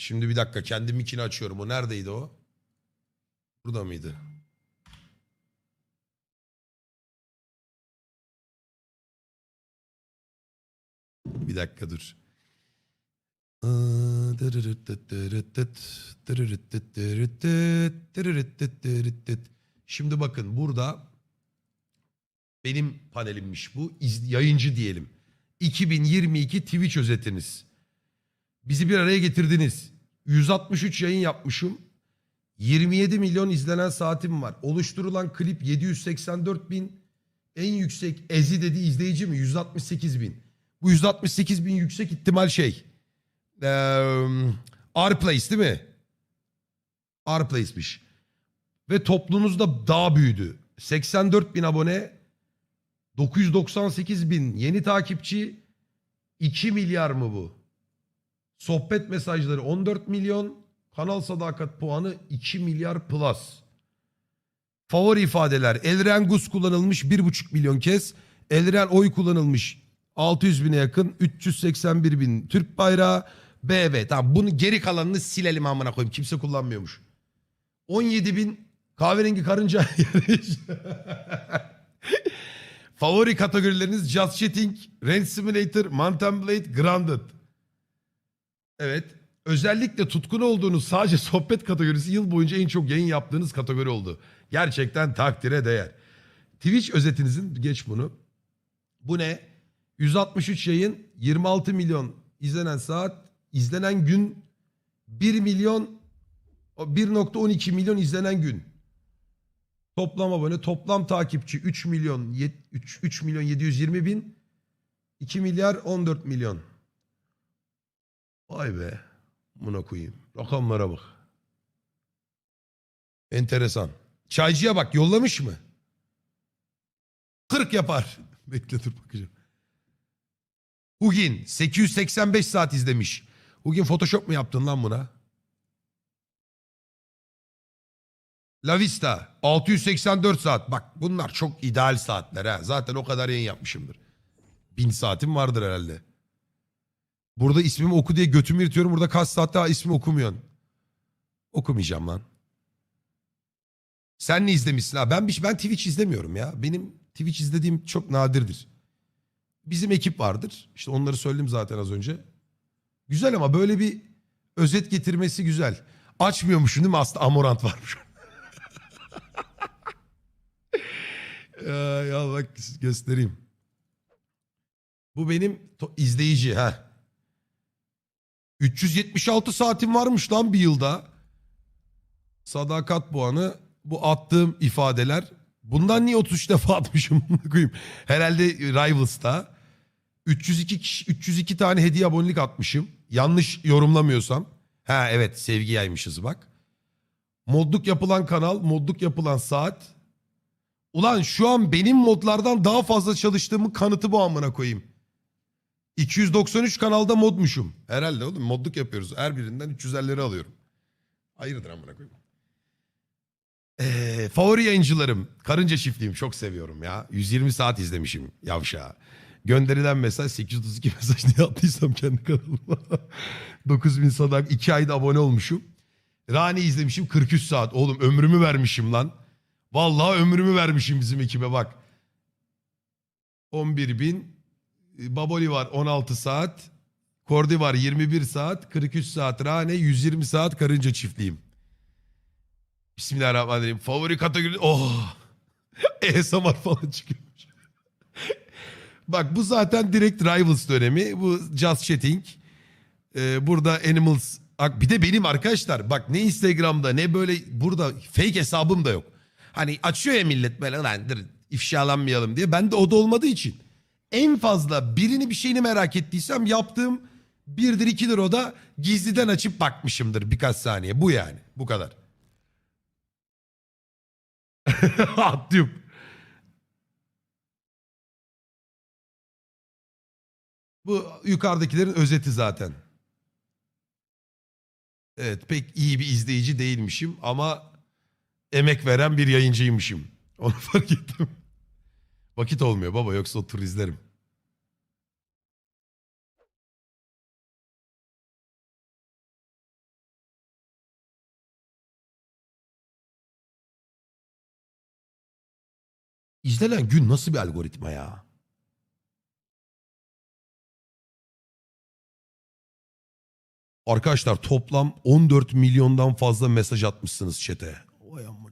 Şimdi bir dakika kendi mikini açıyorum. O neredeydi o? Burada mıydı? Bir dakika dur. Şimdi bakın burada benim panelimmiş bu. Yayıncı diyelim. 2022 Twitch özetiniz. Bizi bir araya getirdiniz. 163 yayın yapmışım. 27 milyon izlenen saatim var. Oluşturulan klip 784 bin. En yüksek Ezi dedi izleyici mi? 168 bin. Bu 168 bin yüksek ihtimal şey. Eee R-Place değil mi? R-Place'miş. Ve toplumumuz da daha büyüdü. 84 bin abone, 998 bin yeni takipçi, 2 milyar mı bu? Sohbet mesajları 14 milyon, kanal sadakat puanı 2 milyar plus. Favori ifadeler Elren Gus kullanılmış 1,5 milyon kez. Elren oy kullanılmış 600 bine yakın 381 bin Türk bayrağı BB. Tamam bunu geri kalanını silelim amına koyayım kimse kullanmıyormuş. 17 bin kahverengi karınca Favori kategorileriniz Just Chatting, Rain Simulator, Mountain Blade, Grounded. Evet. Özellikle tutkun olduğunuz sadece sohbet kategorisi yıl boyunca en çok yayın yaptığınız kategori oldu. Gerçekten takdire değer. Twitch özetinizin geç bunu. Bu ne? 163 yayın, 26 milyon izlenen saat, izlenen gün 1 milyon 1.12 milyon izlenen gün. Toplam abone, toplam takipçi 3 milyon 3, 3 milyon 720 bin, 2 milyar 14 milyon. Vay be. Buna koyayım. Rakamlara bak. Enteresan. Çaycıya bak yollamış mı? 40 yapar. Bekle dur bakacağım. Hugin 885 saat izlemiş. Hugin Photoshop mu yaptın lan buna? La Vista 684 saat. Bak bunlar çok ideal saatler ha. Zaten o kadar yayın yapmışımdır. Bin saatim vardır herhalde. Burada ismimi oku diye götümü yırtıyorum. Burada kaç saat daha ismi okumuyorsun. Okumayacağım lan. Sen ne izlemişsin ha? Ben bir- ben Twitch izlemiyorum ya. Benim Twitch izlediğim çok nadirdir. Bizim ekip vardır. İşte onları söyledim zaten az önce. Güzel ama böyle bir özet getirmesi güzel. Açmıyormuşum değil mi? Aslında Amorant varmış. ya, ya bak göstereyim. Bu benim izleyici ha. 376 saatim varmış lan bir yılda. Sadakat puanı bu attığım ifadeler. Bundan niye 33 defa atmışım koyayım. Herhalde Rivals'ta 302 kişi, 302 tane hediye abonelik atmışım. Yanlış yorumlamıyorsam. Ha evet sevgi yaymışız bak. Modluk yapılan kanal, modluk yapılan saat. Ulan şu an benim modlardan daha fazla çalıştığımın kanıtı bu amına koyayım. 293 kanalda modmuşum. Herhalde oğlum modluk yapıyoruz. Her birinden 350'leri alıyorum. Hayırdır amına koyayım. Ee, favori yayıncılarım. Karınca çiftliğim çok seviyorum ya. 120 saat izlemişim yavşağı. Gönderilen mesaj 832 mesaj ne yaptıysam kendi kanalıma. 9000 sadak 2 ayda abone olmuşum. Rani izlemişim 43 saat. Oğlum ömrümü vermişim lan. Vallahi ömrümü vermişim bizim ekibe bak. 11 bin. Baboli var 16 saat. Kordi var 21 saat. 43 saat Rane 120 saat karınca çiftliğim. Bismillahirrahmanirrahim. Favori kategori... Oh! ASMR falan çıkıyormuş. Bak bu zaten direkt Rivals dönemi. Bu Just Chatting. Ee, burada Animals... Bir de benim arkadaşlar bak ne Instagram'da ne böyle burada fake hesabım da yok. Hani açıyor ya millet böyle lan dur ifşalanmayalım diye. Ben de o da olmadığı için. En fazla birini bir şeyini merak ettiysem yaptığım birdir ikidir o da gizliden açıp bakmışımdır birkaç saniye. Bu yani bu kadar. Atlıyorum. Bu yukarıdakilerin özeti zaten. Evet pek iyi bir izleyici değilmişim ama emek veren bir yayıncıymışım. Onu fark ettim. Vakit olmuyor baba yoksa otur izlerim. İzlenen gün nasıl bir algoritma ya? Arkadaşlar toplam 14 milyondan fazla mesaj atmışsınız çete. Vay amma.